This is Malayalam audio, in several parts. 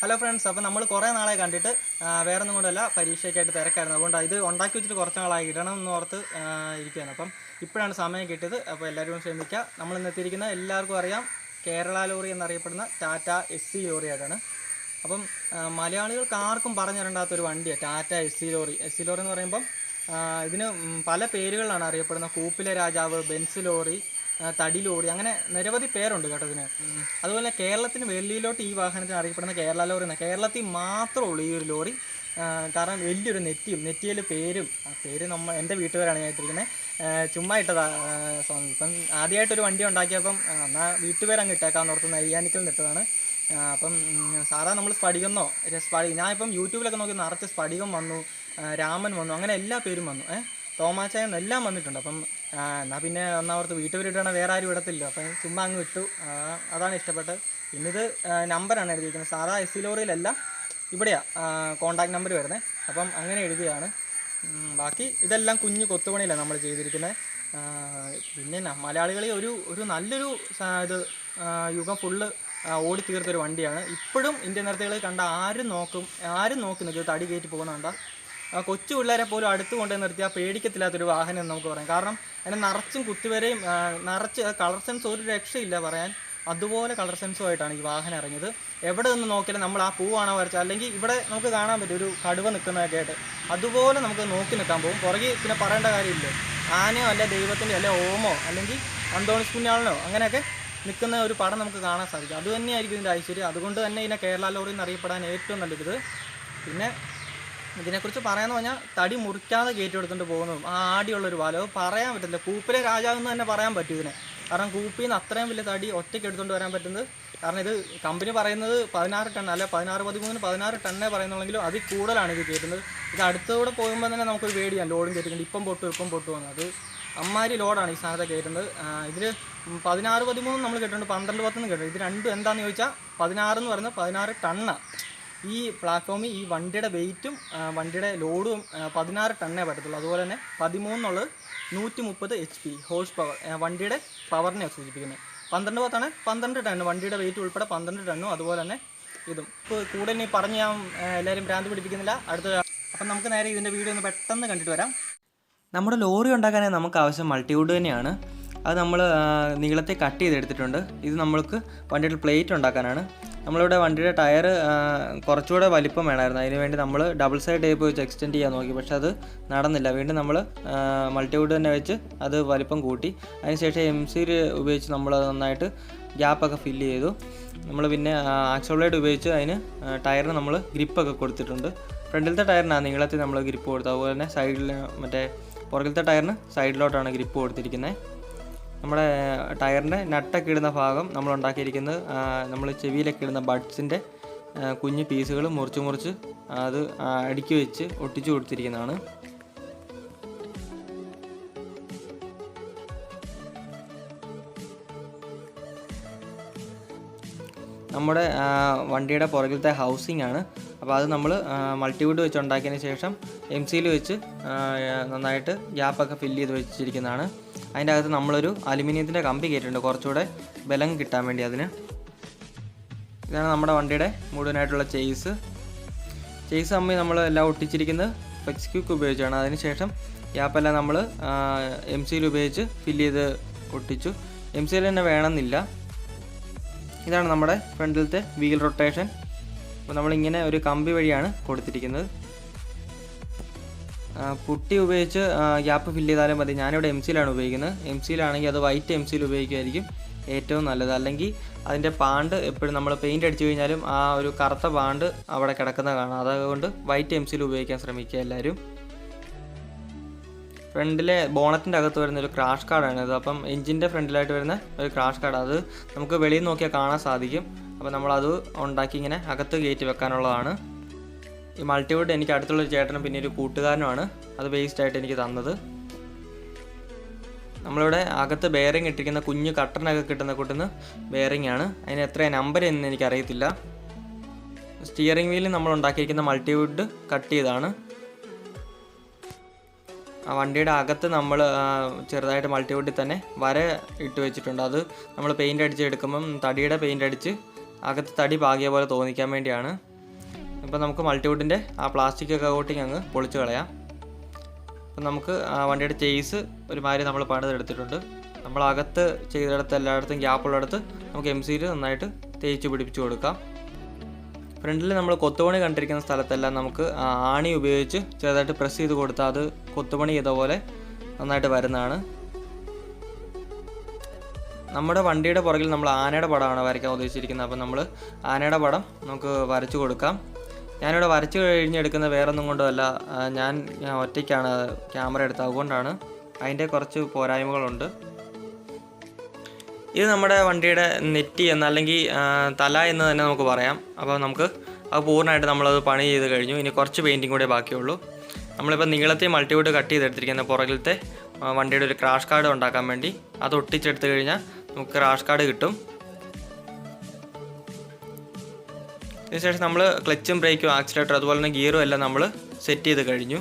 ഹലോ ഫ്രണ്ട്സ് അപ്പോൾ നമ്മൾ കുറേ നാളെ കണ്ടിട്ട് വേറെ ഒന്നും കൊണ്ടല്ല പരീക്ഷയ്ക്കായിട്ട് തിരക്കായിരുന്നു. അതുകൊണ്ട് ഇത് ഉണ്ടാക്കി വെച്ചിട്ട് കുറച്ച് നാളായി. ഇടണം എന്ന് ഓർത്ത് ഇരിക്കുകയാണ് അപ്പം ഇപ്പോഴാണ് സമയം കിട്ടിയത്. അപ്പോൾ എല്ലാവരും ക്ഷമിക്കുക നമ്മൾ ഇന്ന് എത്തിയിരിക്കുന്ന എല്ലാവർക്കും അറിയാം കേരള ലോറി എന്നറിയപ്പെടുന്ന ടാറ്റ എസ് സി ലോറിയായിട്ടാണ് അപ്പം മലയാളികൾക്ക് ആർക്കും പറഞ്ഞു തരണ്ടാത്ത ഒരു വണ്ടിയാണ് Tata S C lorry. S C lorry എന്ന് പറയുമ്പം ഇതിന് പല പേരുകളിലാണ് അറിയപ്പെടുന്നത്. കൂപ്പിലെ രാജാവ് ബെൻസ് ലോറി ആ, തടി ലോറി അങ്ങനെ നിരവധി പേരുണ്ട് കേട്ടോ ഇതിന്. അതുപോലെ കേരളത്തിന് വെള്ളിയിലോട്ട് ഈ വാഹനത്തിന് അറിയപ്പെടുന്ന കേരള ലോറി എന്നാൽ കേരളത്തിൽ മാത്രമേ ഉള്ളൂ ഈ ഒരു ലോറി കാരണം വലിയൊരു നെറ്റിയും നെറ്റിയിൽ പേരും ആ പേര് നമ്മൾ എന്റെ വീട്ടുകാരാണ് ഞാൻ ഇട്ടിരിക്കുന്നത് ചുമ്മാ ഇട്ടതാ. ഇപ്പം ആദ്യമായിട്ടൊരു വണ്ടി ഉണ്ടാക്കിയപ്പം എന്നാൽ വീട്ടുപേരങ്ങ് ഇട്ടേക്കാന്ന് ഓർത്ത് നൈയാനിക്കൽ നിട്ടതാണ്. അപ്പം സാധാരണ സാധാ നമ്മൾ സ്ഫടികമെന്നോ സ്പടി ഞാൻ ഇപ്പം യൂട്യൂബിലൊക്കെ നോക്കി നിറച്ച് സ്ഫടികം വന്നു രാമൻ വന്നു അങ്ങനെ എല്ലാ പേരും വന്നു ഏഹ് തോമാച്ചായം എല്ലാം വന്നിട്ടുണ്ട്. അപ്പം ആ, എന്നാൽ പിന്നെ ഒന്നാമത്ത് വീട്ടുപേരിട്ടാണ് വേറെ ആരും ഇടത്തില്ല. അപ്പം ചുമ്മാ അങ്ങ് വിട്ടു. അതാണ് ഇഷ്ടപ്പെട്ടത്. ഇന്നിത് നമ്പറാണ് എഴുതിയിരിക്കുന്നത്. സാധാ എസ് സി ലോറിയിലല്ല ഇവിടെയാണ് കോണ്ടാക്ട് നമ്പർ വരുന്നത് അപ്പം അങ്ങനെ എഴുതിയാണ്. ബാക്കി ഇതെല്ലാം കുഞ്ഞു കൊത്തുപണിയിലാണ് നമ്മൾ ചെയ്തിരിക്കുന്നത് പിന്നെ മലയാളികളെ ഒരു ഒരു നല്ലൊരു ഇത് യുഗം ഫുള്ള് ഓടി തീർത്തൊരു വണ്ടിയാണ്. ഇപ്പോഴും ഇന്ത്യൻ നിർത്തികൾ കണ്ട ആരും നോക്കും ആരും നോക്കി നിൽക്കും തടി കയറ്റി പോകുന്നുണ്ടോ കൊച്ചു പിള്ളേരെ പോലും അടുത്ത് കൊണ്ടുപോയി നിർത്തിയാൽ പേടിക്കത്തില്ലാത്തൊരു വാഹനം എന്ന് നമുക്ക് പറയാം. കാരണം അതിന് നിറച്ചും കുത്തിവരെയും ആ, നിറച്ച് കളർ സെൻസ് ഒരു രക്ഷയില്ല പറയാൻ. അതുപോലെ കളർ സെൻസുമായിട്ടാണ് ഈ വാഹനം ഇറങ്ങിയത്. എവിടെ നിന്ന് നോക്കിയാലും നമ്മൾ ആ പൂവാണോ വരച്ചത്? അല്ലെങ്കിൽ ഇവിടെ നമുക്ക് കാണാൻ പറ്റും ഒരു കടുവ നിൽക്കുന്നതൊക്കെ ആയിട്ട്. അതുപോലെ നമുക്ക് നോക്കി നിൽക്കാൻ പോകും. പുറകെ പിന്നെ പറയേണ്ട കാര്യമില്ല. ആനയോ അല്ലെ ദൈവത്തിന്റെ അല്ലെ ഓമോ അല്ലെങ്കിൽ അന്തോണിസ് കുഞ്ഞാളനോ അങ്ങനെയൊക്കെ നിൽക്കുന്ന ഒരു പടം നമുക്ക് കാണാൻ സാധിക്കും. അതുതന്നെയായിരിക്കും ഇതിന്റെ ഐശ്വര്യം. അതുകൊണ്ട് തന്നെ ഇതിനെ കേരള ലോറി എന്നറിയപ്പെടാൻ ഏറ്റവും നല്ലത്. പിന്നെ ഇതിനെക്കുറിച്ച് പറയാന്ന് പറഞ്ഞാൽ തടി മുറിക്കാതെ കയറ്റി എടുത്തുകൊണ്ട് പോകുന്നതും ആ ആടിയുള്ളൊരു പാലം. അത് പറയാൻ പറ്റില്ല. കൂപ്പിലെ രാജാവ് എന്ന് തന്നെ പറയാൻ പറ്റും ഇതിനെ. കാരണം കൂപ്പിൽ നിന്ന് അത്രയും വലിയ തടി ഒറ്റയ്ക്ക് എടുത്തുകൊണ്ട് വരാൻ പറ്റുന്നത് കാരണം ഇത് കമ്പനി പറയുന്നത് പതിനാറ് ടൺ അല്ല പതിനാറ് പതിമൂന്നിന് പതിനാറ് ടണ്ണേ പറയുന്നുള്ളെങ്കിലും അതിൽ കൂടുതലാണ് ഇത് കയറ്റുന്നത്. ഇത് അടുത്തൂടെ പോകുമ്പോൾ തന്നെ നമുക്കൊരു പേടിയാണ് ലോഡും കയറ്റുന്നുണ്ട് ഇപ്പം പൊട്ടു ഇപ്പം പൊട്ടു വന്നത് അത് അമ്മാരി ലോഡാണ് ഈ സാധനത്തെ കയറ്റുന്നത്. ഇതിൽ പതിനാറ് പതിമൂന്ന് നമ്മൾ കേട്ടിട്ടുണ്ട്. പന്ത്രണ്ട് പത്തെന്ന് കേട്ടിട്ടുണ്ട്. ഇത് രണ്ടും എന്താണെന്ന് ചോദിച്ചാൽ പതിനാറ് എന്ന് പറയുന്നത് പതിനാറ് ടണ്ണാണ് ഈ പ്ലാറ്റ്ഫോമിൽ ഈ വണ്ടിയുടെ വെയിറ്റും വണ്ടിയുടെ ലോഡും പതിനാറ് ടണ്ണേ പറ്റത്തുള്ളൂ. അതുപോലെ തന്നെ പതിമൂന്നുള്ളത് നൂറ്റി മുപ്പത് എച്ച് പി ഹോഴ്സ് പവർ വണ്ടിയുടെ പവറിനെയാണ് സൂചിപ്പിക്കുന്നത്. പന്ത്രണ്ട് പത്താണ് പന്ത്രണ്ട് ടണ്ണ് വണ്ടിയുടെ വെയിറ്റ് ഉൾപ്പെടെ പന്ത്രണ്ട് ടണ്ണും അതുപോലെ തന്നെ ഇതും. ഇപ്പോൾ കൂടുതൽ ഇനി പറഞ്ഞ് ഞാൻ എല്ലാവരും ഭ്രാന്ത് പിടിപ്പിക്കുന്നില്ല. അടുത്ത അപ്പം നമുക്ക് നേരെ ഇതിന്റെ വീഡിയോ ഒന്ന് പെട്ടെന്ന് കണ്ടിട്ട് വരാം. നമ്മുടെ ലോറി ഉണ്ടാക്കാനായി നമുക്ക് ആവശ്യം മൾട്ടിവുഡ് തന്നെയാണ്. അത് നമ്മൾ നീളത്തെ കട്ട് ചെയ്തെടുത്തിട്ടുണ്ട്. ഇത് നമ്മൾക്ക് വണ്ടിയുടെ പ്ലേറ്റ് ഉണ്ടാക്കാനാണ്. നമ്മളിവിടെ വണ്ടിയുടെ ടയർ കുറച്ചുകൂടെ വലിപ്പം വേണമായിരുന്നു. അതിന് വേണ്ടി നമ്മൾ ഡബിൾ സൈഡ് ടേപ്പ് വെച്ച് എക്സ്റ്റെൻഡ് ചെയ്യാൻ നോക്കി. പക്ഷേ അത് നടന്നില്ല. വീണ്ടും നമ്മൾ മൾട്ടിവുഡ് തന്നെ വെച്ച് അത് വലിപ്പം കൂട്ടി. അതിനുശേഷം എം സീര് ഉപയോഗിച്ച് നമ്മൾ നന്നായിട്ട് ഗ്യാപ്പൊക്കെ ഫില്ല് ചെയ്തു. നമ്മൾ പിന്നെ ആക്സോബ്ലേഡ് ഉപയോഗിച്ച് അതിന് ടയറിന് നമ്മൾ ഗ്രിപ്പൊക്കെ കൊടുത്തിട്ടുണ്ട്. ഫ്രണ്ടിലത്തെ ടയറിനാണ് നീളത്തിൽ നമ്മൾ ഗ്രിപ്പ് കൊടുത്തത്. അതുപോലെ തന്നെ സൈഡിൽ മറ്റേ പുറകിലത്തെ ടയറിന് സൈഡിലോട്ടാണ് ഗ്രിപ്പ് കൊടുത്തിരിക്കുന്നത്. നമ്മുടെ ടയറിന്റെ നട്ടൊക്കെ ഇടുന്ന ഭാഗം നമ്മൾ ഉണ്ടാക്കിയിരിക്കുന്നത് നമ്മൾ ചെവിയിലൊക്കെ ഇടുന്ന ബഡ്സിന്റെ കുഞ്ഞു പീസുകൾ മുറിച്ച് മുറിച്ച് അത് അടുക്കി വെച്ച് ഒട്ടിച്ചു കൊടുത്തിരിക്കുന്നതാണ്. നമ്മുടെ വണ്ടിയുടെ പുറകിലത്തെ ഹൗസിംഗ് ആണ്. അപ്പോൾ അത് നമ്മൾ മൾട്ടിവുഡ് വെച്ച് ഉണ്ടാക്കിയതിന് ശേഷം എം സിയിൽ വെച്ച് നന്നായിട്ട് ഗ്യാപ്പൊക്കെ ഫില്ല് ചെയ്ത് വെച്ചിരിക്കുന്നതാണ്. അതിന്റെ അകത്ത് നമ്മളൊരു അലുമിനിയത്തിന്റെ കമ്പി കയറ്റിട്ടുണ്ട് കുറച്ചുകൂടെ ബലം കിട്ടാൻ വേണ്ടി അതിന്. ഇതാണ് നമ്മുടെ വണ്ടിയുടെ മുഴുവനായിട്ടുള്ള ചെയ്സ്. ചെയ്സ് അമ്മി നമ്മൾ എല്ലാം ഒട്ടിച്ചിരിക്കുന്നത് ഫ്ലെക്സ് ക്യൂക്ക് ഉപയോഗിച്ചാണ് അതിനുശേഷം ഗ്യാപ്പെല്ലാം നമ്മൾ എം സിയിൽ ഉപയോഗിച്ച് ഫില്ല് ചെയ്ത് ഒട്ടിച്ചു. എം സിയിൽ തന്നെ വേണമെന്നില്ല. ഇതാണ് നമ്മുടെ ഫ്രണ്ടിലത്തെ വീൽ റൊട്ടേഷൻ. അപ്പോൾ നമ്മളിങ്ങനെ ഒരു കമ്പി വഴിയാണ് കൊടുത്തിരിക്കുന്നത്. പുട്ടി ഉപയോഗിച്ച് ഗ്യാപ്പ് ഫില്ല് ചെയ്താലും മതി. ഞാനിവിടെ എം സിയിലാണ് ഉപയോഗിക്കുന്നത്. എം സിയിലാണെങ്കിൽ അത് വൈറ്റ് എം സിയിൽ ഉപയോഗിക്കുമായിരിക്കും ഏറ്റവും നല്ലത്. അല്ലെങ്കിൽ അതിന്റെ പാണ്ട് എപ്പോഴും നമ്മൾ പെയിന്റ് അടിച്ചു കഴിഞ്ഞാലും ആ ഒരു കറുത്ത പാണ്ട് അവിടെ കിടക്കുന്ന കാണാം. അതുകൊണ്ട് വൈറ്റ് എം സിയിൽ ഉപയോഗിക്കാൻ ശ്രമിക്കുക എല്ലാവരും. ഫ്രണ്ടിലെ ബോണറ്റിന്റെ അകത്ത് വരുന്ന ഒരു ക്രാഷ് കാർഡാണ് ഇത്. അപ്പം എഞ്ചിന്റെ ഫ്രണ്ടിലായിട്ട് വരുന്ന ഒരു ക്രാഷ് കാർഡ് അത് നമുക്ക് വെളിയിൽ നോക്കിയാൽ കാണാൻ സാധിക്കും. അപ്പോൾ നമ്മളത് ഉണ്ടാക്കി ഇങ്ങനെ അകത്ത് കയറ്റി വെക്കാനുള്ളതാണ്. ഈ മൾട്ടിവുഡ് എനിക്ക് അടുത്തുള്ളൊരു ചേട്ടനും പിന്നെ ഒരു കൂട്ടുകാരനുമാണ്. അത് വേസ്റ്റ് ആയിട്ട് എനിക്ക് തന്നത്. നമ്മളിവിടെ അകത്ത് ബെയറിംഗ് ഇട്ടിരിക്കുന്ന കുഞ്ഞു കട്ടറിനൊക്കെ കിട്ടുന്ന കൂട്ടുന്ന ബെയറിംഗ് ആണ്. അതിന് എത്ര നമ്പർ എന്ന് എനിക്കറിയത്തില്ല. സ്റ്റിയറിംഗ് വീലിൽ നമ്മൾ ഉണ്ടാക്കിയിരിക്കുന്ന മൾട്ടിവുഡ് കട്ട് ചെയ്താണ്. ആ വണ്ടിയുടെ അകത്ത് നമ്മൾ ചെറുതായിട്ട് മൾട്ടിവുഡിൽ തന്നെ വര ഇട്ട് വെച്ചിട്ടുണ്ട്. അത് നമ്മൾ പെയിന്റ് അടിച്ച് എടുക്കുമ്പം തടിയുടെ പെയിന്റ് അടിച്ച് അകത്ത് തടി പാകിയ പോലെ തോന്നിക്കാൻ വേണ്ടിയാണ്. ഇപ്പം നമുക്ക് മൾട്ടിവുഡിന്റെ ആ പ്ലാസ്റ്റിക് ഒക്കെ കോട്ടിങ് അങ്ങ് പൊളിച്ച് കളയാം. അപ്പം നമുക്ക് ആ വണ്ടിയുടെ ചേസ് ഒരുമാതിരി നമ്മൾ പണിതെടുത്തിട്ടുണ്ട്. നമ്മൾ അകത്ത് ചെയ്തെടുത്ത് എല്ലായിടത്തും ഗ്യാപ്പുള്ളിടത്ത് നമുക്ക് എം സിയിൽ നന്നായിട്ട് തേച്ച് പിടിപ്പിച്ച് കൊടുക്കാം. ഫ്രണ്ടിൽ നമ്മൾ കൊത്തുപണി കണ്ടിരിക്കുന്ന സ്ഥലത്തെല്ലാം നമുക്ക് ആണി ഉപയോഗിച്ച് ചെറുതായിട്ട് പ്രസ് ചെയ്ത് കൊടുത്താൽ അത് കൊത്തുപണി ചെയ്ത പോലെ നന്നായിട്ട് വരുന്നതാണ്. നമ്മുടെ വണ്ടിയുടെ പുറകിൽ നമ്മൾ ആനയുടെ പടമാണ് വരയ്ക്കാൻ ഉദ്ദേശിച്ചിരിക്കുന്നത്. അപ്പോൾ നമ്മൾ ആനയുടെ പടം നമുക്ക് വരച്ചു കൊടുക്കാം. ഞാനിവിടെ വരച്ചു കഴിഞ്ഞെടുക്കുന്ന വേറൊന്നും കൊണ്ടുമല്ല. ഞാൻ ഒറ്റയ്ക്കാണ് ക്യാമറ എടുത്തത്. അതുകൊണ്ടാണ് അതിന്റെ കുറച്ച് പോരായ്മകളുണ്ട്. ഇത് നമ്മുടെ വണ്ടിയുടെ നെറ്റി എന്ന് അല്ലെങ്കിൽ തല എന്ന് തന്നെ നമുക്ക് പറയാം. അപ്പോൾ നമുക്ക് അത് പൂർണമായിട്ട് നമ്മളത് പണി ചെയ്ത് കഴിഞ്ഞു. ഇനി കുറച്ച് പെയിന്റിങ് കൂടെ ബാക്കിയുള്ളൂ. നമ്മളിപ്പോൾ നീളത്തെ മൾട്ടിവുഡ് കട്ട് ചെയ്തെടുത്തിരിക്കുന്ന പുറകിലത്തെ വണ്ടിയുടെ ഒരു ക്രാഷ് കാർഡ് ഉണ്ടാക്കാൻ വേണ്ടി. അത് ഒട്ടിച്ചെടുത്ത് കഴിഞ്ഞാൽ നമുക്ക് ക്രാഷ് കാർഡ് കിട്ടും. ഇതിനുശേഷം നമ്മൾ ക്ലച്ചും ബ്രേക്കും ആക്സിലേറ്റർ അതുപോലെ തന്നെ ഗിയറും എല്ലാം നമ്മൾ സെറ്റ് ചെയ്ത് കഴിഞ്ഞു.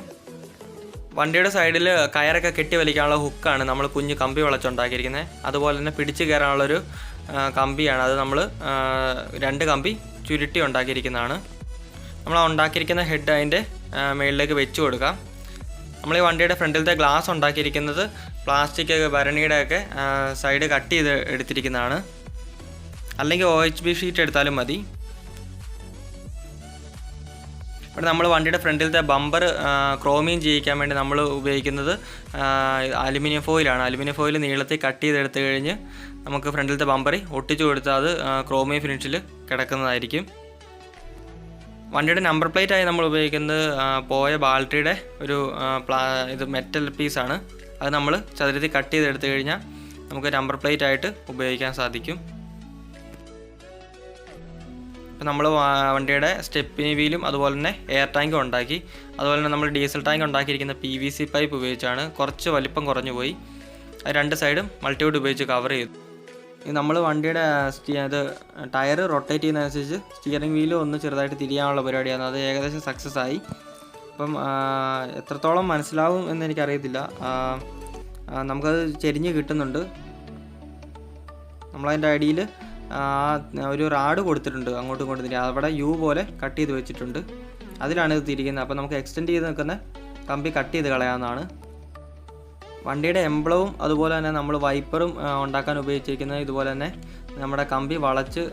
വണ്ടിയുടെ സൈഡിൽ കയറൊക്കെ കെട്ടി വലിക്കാനുള്ള ഹുക്കാണ് നമ്മൾ കുഞ്ഞ് കമ്പി വളച്ചുണ്ടാക്കിയിരിക്കുന്നത് അതുപോലെ തന്നെ പിടിച്ച് കയറാനുള്ളൊരു കമ്പിയാണ്. അത് നമ്മൾ രണ്ട് കമ്പി ചുരുട്ടി ഉണ്ടാക്കിയിരിക്കുന്നതാണ്. നമ്മൾ ഉണ്ടാക്കിയിരിക്കുന്ന ഹെഡ് അതിന്റെ മുകളിലേക്ക് വെച്ച് കൊടുക്കാം. നമ്മൾ ഈ വണ്ടിയുടെ ഫ്രണ്ടിലത്തെ ഗ്ലാസ് ഉണ്ടാക്കിയിരിക്കുന്നത് പ്ലാസ്റ്റിക് ഭരണിയുടെ ഒക്കെ സൈഡ് കട്ട് ചെയ്ത് എടുത്തിരിക്കുന്നതാണ്. അല്ലെങ്കിൽ ഒ എച്ച് ബി ഷീറ്റ് എടുത്താലും മതി. ഇവിടെ നമ്മൾ വണ്ടിയുടെ ഫ്രണ്ടിലത്തെ ബമ്പർ ക്രോമിയം ചെയ്യിക്കാൻ വേണ്ടി നമ്മൾ ഉപയോഗിക്കുന്നത് അലുമിനിയം ഫോയിലാണ്. അലുമിനിയം ഫോയിൽ നീളത്തിൽ കട്ട് ചെയ്തെടുത്ത് കഴിഞ്ഞ് നമുക്ക് ഫ്രണ്ടിലത്തെ ബമ്പറി ഒട്ടിച്ചു കൊടുത്താൽ അത് ക്രോമിയം ഫിനിഷിൽ കിടക്കുന്നതായിരിക്കും. വണ്ടിയുടെ നമ്പർ പ്ലേറ്റ് ആയി നമ്മൾ ഉപയോഗിക്കുന്നത് പോയ ബാൽട്ടിയുടെ ഒരു പ്ലാ ഇത് മെറ്റൽ പീസാണ് അത് നമ്മൾ ചതുരത്തിൽ കട്ട് ചെയ്തെടുത്തു കഴിഞ്ഞാൽ നമുക്ക് നമ്പർ പ്ലേറ്റ് ആയിട്ട് ഉപയോഗിക്കാൻ സാധിക്കും. ഇപ്പം നമ്മൾ വണ്ടിയുടെ സ്റ്റെപ്പിനി വീലും അതുപോലെ തന്നെ എയർ ടാങ്കും ഉണ്ടാക്കി. അതുപോലെ തന്നെ നമ്മൾ ഡീസൽ ടാങ്ക് ഉണ്ടാക്കിയിരിക്കുന്ന പി വി സി പൈപ്പ് ഉപയോഗിച്ചാണ് കുറച്ച് വലിപ്പം കുറഞ്ഞു പോയി രണ്ട് സൈഡും മൾട്ടിവുഡ് ഉപയോഗിച്ച് കവർ ചെയ്തു. നമ്മൾ വണ്ടിയുടെ അത് ടയർ റൊട്ടേറ്റ് ചെയ്യുന്നതനുസരിച്ച് സ്റ്റിയറിംഗ് വീലും ഒന്ന് ചെറുതായിട്ട് തിരിയാനുള്ള പരിപാടിയാണ് അത് ഏകദേശം സക്സസ് ആയി. അപ്പം എത്രത്തോളം മനസ്സിലാവും എന്ന് എനിക്കറിയത്തില്ല. നമുക്കത് ചെരിഞ്ഞ് കിട്ടുന്നുണ്ട്. നമ്മളതിന്റെ അടിയിൽ ഒരു റാഡ് കൊടുത്തിട്ടുണ്ട് അങ്ങോട്ടും ഇങ്ങോട്ടും തിരി അവിടെ യു പോലെ കട്ട് ചെയ്ത് വെച്ചിട്ടുണ്ട്. അതിലാണ് ഇത് തിരിക്കുന്നത് അപ്പോൾ നമുക്ക് എക്സ്റ്റെൻഡ് ചെയ്ത് നിൽക്കുന്ന കമ്പി കട്ട് ചെയ്ത് കളയാവുന്നതാണ്. വണ്ടിയുടെ എംബ്ലവും അതുപോലെ തന്നെ നമ്മൾ വൈപ്പറും ഉണ്ടാക്കാൻ ഉപയോഗിച്ചിരിക്കുന്നത് ഇതുപോലെ തന്നെ നമ്മുടെ കമ്പി വളച്ച്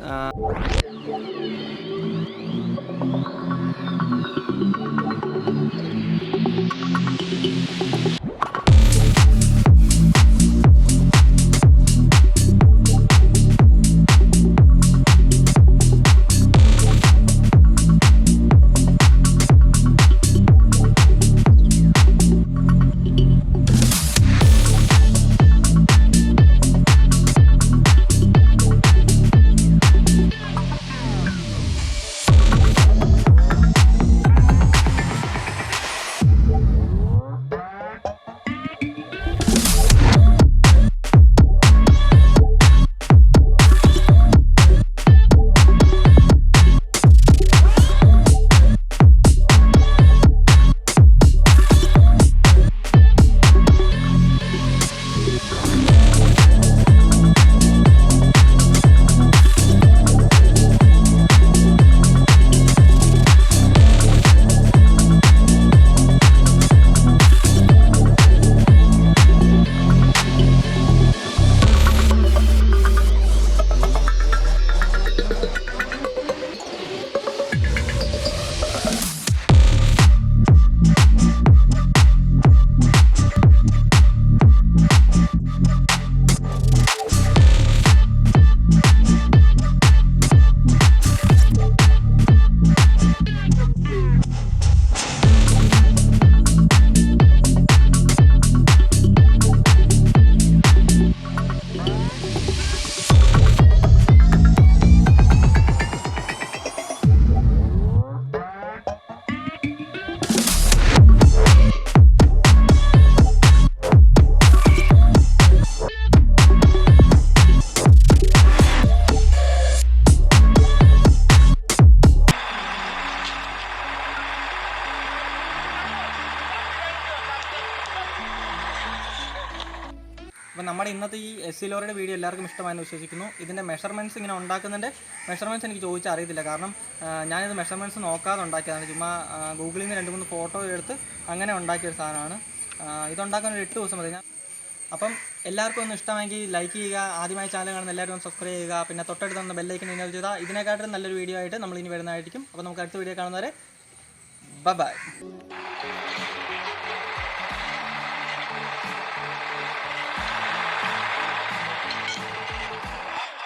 ആ, നമ്മുടെ ഇന്നത്തെ ഈ എസ് സി ലോറിയുടെ വീഡിയോ എല്ലാവർക്കും ഇഷ്ടമായെന്ന് വിശ്വസിക്കുന്നു. ഇതിന്റെ മെഷർമെന്റ്സ് ഇങ്ങനെ ഉണ്ടാക്കുന്നതിന്റെ മെഷർമെന്റ്സ് എനിക്ക് ചോദിച്ചാൽ അറിയത്തില്ല. കാരണം ഞാനിത് മെഷർമെന്റ്സ് നോക്കാതെ ഉണ്ടാക്കിയതാണ്. ചുമ്മാ ഗൂഗിളിൽ നിന്ന് രണ്ട് മൂന്ന് ഫോട്ടോ എടുത്ത് അങ്ങനെ ഉണ്ടാക്കിയ ഒരു സാധനമാണ്. ഇതുണ്ടാക്കാൻ ഒരു എട്ട് ദിവസം മതി. ഞാൻ അപ്പം എല്ലാവർക്കും ഒന്ന് ഇഷ്ടമെങ്കിൽ ലൈക്ക് ചെയ്യുക. ആദ്യമായി ചാനൽ കാണുന്ന എല്ലാവരും ഒന്ന് സബ്സ്ക്രൈബ് ചെയ്യുക. പിന്നെ തൊട്ടടുത്ത് തന്ന ബെല്ലൈക്കൻ ഇനി ചെയ്താൽ ഇതിനെക്കാട്ടും നല്ലൊരു വീഡിയോ ആയിട്ട് നമ്മൾ ഇനി വരുന്നതായിരിക്കും. അപ്പോൾ നമുക്ക് അടുത്ത വീഡിയോ കാണുന്നവരെ ബൈ